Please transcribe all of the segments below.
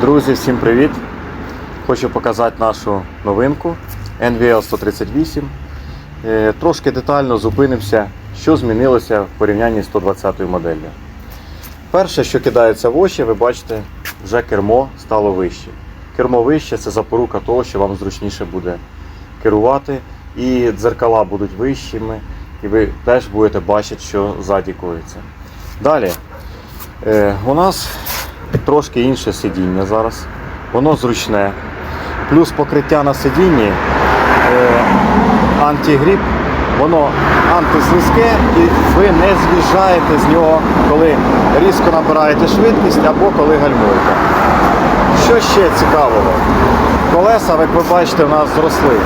Друзі, всім привіт! Хочу показати нашу новинку NVL 138. Е, Трошки детально зупинимося, що змінилося в порівнянні з 120 моделлю. Перше, що кидається в очі, ви бачите, вже кермо стало вище. Кермо вище це запорука того, що вам зручніше буде керувати, і дзеркала будуть вищими, і ви теж будете бачити, що ззаді коїться. Далі, е, у нас трошки інше сидіння зараз. Воно зручне. Плюс покриття на сидінні е, антигріп, воно антислизьке і ви не з'їжджаєте з нього, коли різко набираєте швидкість або коли гальмуєте. Що ще цікавого? Колеса, як ви бачите, у нас зросли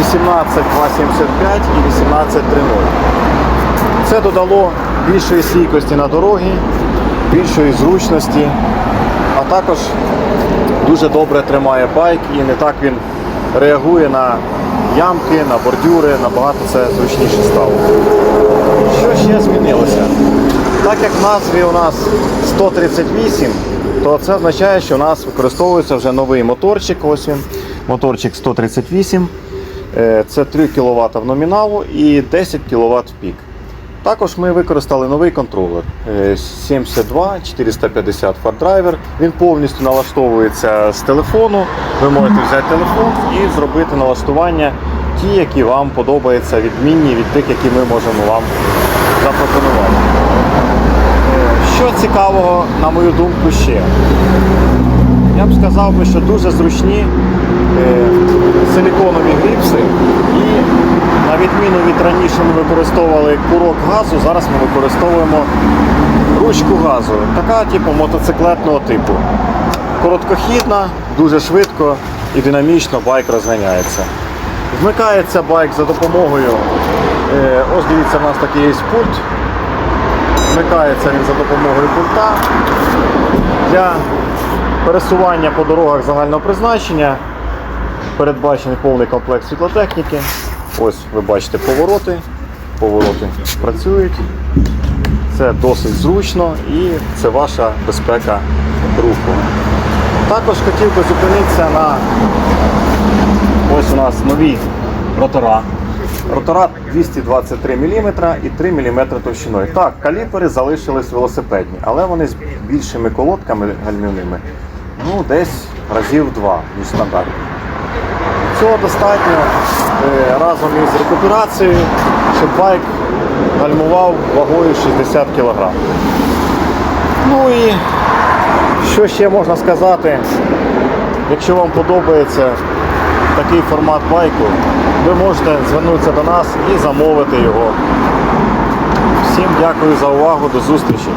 18,275 і 18,30. Це додало більшої стійкості на дорогі, більшої зручності, а також дуже добре тримає байк і не так він реагує на ямки, на бордюри, набагато це зручніше стало. Що ще змінилося? Так як в назві у нас 138, то це означає, що у нас використовується вже новий моторчик. Ось він, моторчик 138. Е, Це 3 кВт в номіналу і 10 кВт в пік. Також ми використали новий контролер е, 72 450 фардрайвер. Він повністю налаштовується з телефону. Ви можете взяти телефон і зробити налаштування ті, які вам подобаються, відмінні від тих, які ми можемо вам запропонувати. Е, Що цікавого, на мою думку, ще? Я б сказав би, що дуже зручні е, силіконові гріпси і від раніше ми використовували курок газу, зараз ми використовуємо ручку газу. Така типу мотоциклетного типу. Короткохідна, дуже швидко і динамічно байк розганяється. Вмикається байк за допомогою. е, Ось дивіться, у нас такий є пульт. Вмикається він за допомогою пульта. Для пересування по дорогах загального призначення передбачений повний комплект світлотехніки. Ось ви бачите повороти. Повороти працюють. Це досить зручно і це ваша безпека руху. Також хотів би зупинитися на ось у нас нові ротора. Ротора 223 мм і 3 мм товщиною. Так, каліпери залишились велосипедні, але вони з більшими колодками гальмівними. Ну, десь разів два, ніж стандартні. Цього достатньо е, разом із рекуперацією, щоб байк гальмував вагою 60 кг. Ну і що ще можна сказати, якщо вам подобається такий формат байку, ви можете звернутися до нас і замовити його. Всім дякую за увагу, до зустрічі!